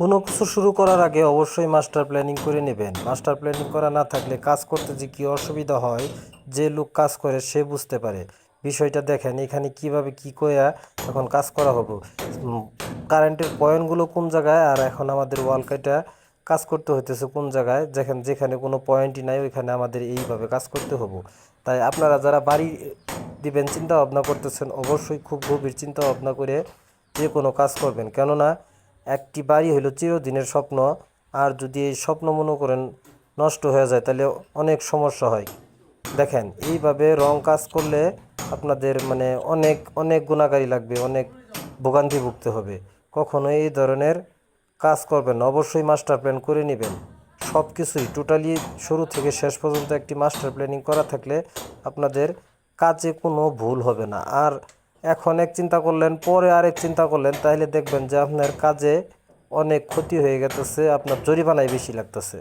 কোনো কিছু শুরু করার আগে অবশ্যই মাস্টার প্ল্যানিং করে নেবেন। মাস্টার প্ল্যানিং করা না থাকলে কাজ করতে যে কী অসুবিধা হয়, যে লোক কাজ করে সে বুঝতে পারে। বিষয়টা দেখেন, এখানে কীভাবে কি কয়া এখন কাজ করা হবে। কারেন্টের পয়েন্টগুলো কোন জায়গায় আর এখন আমাদের ওয়াল কাইটা কাজ করতে হইতেছে কোন জায়গায়? যেখানে যেখানে কোনো পয়েন্টই নাই, ওইখানে আমাদের এইভাবে কাজ করতে হবে। তাই আপনারা যারা বাড়ি দিবেন, চিন্তা ভাবনা করতেছেন, অবশ্যই খুব গভীর চিন্তা ভাবনা করে যে কোনো কাজ করবেন। কেননা একটি বাড়ি হলো চিরদিনের স্বপ্ন। আর যদি এই স্বপ্ন মনে করেন নষ্ট হয়ে যায়, তাহলে অনেক সমস্যা হয়। দেখেন, এইভাবে রং কাজ করলে আপনাদের মানে অনেক অনেক গুণাগারি লাগবে, অনেক ভোগান্তি ভুগতে হবে। কখনো এই ধরনের কাজ করবেন অবশ্যই মাস্টার প্ল্যান করে নেবেন। সব কিছুই টোটালি শুরু থেকে শেষ পর্যন্ত একটি মাস্টার প্ল্যানিং করা থাকলে আপনাদের কাজে কোনো ভুল হবে না। আর এখন এক চিন্তা করলেন, পরে আরেক চিন্তা করলেন তাহলে দেখবেন যে আপনার কাজে অনেক ক্ষতি হয়ে গেতেছে, আপনার জরিমানায় বেশি লাগতেছে।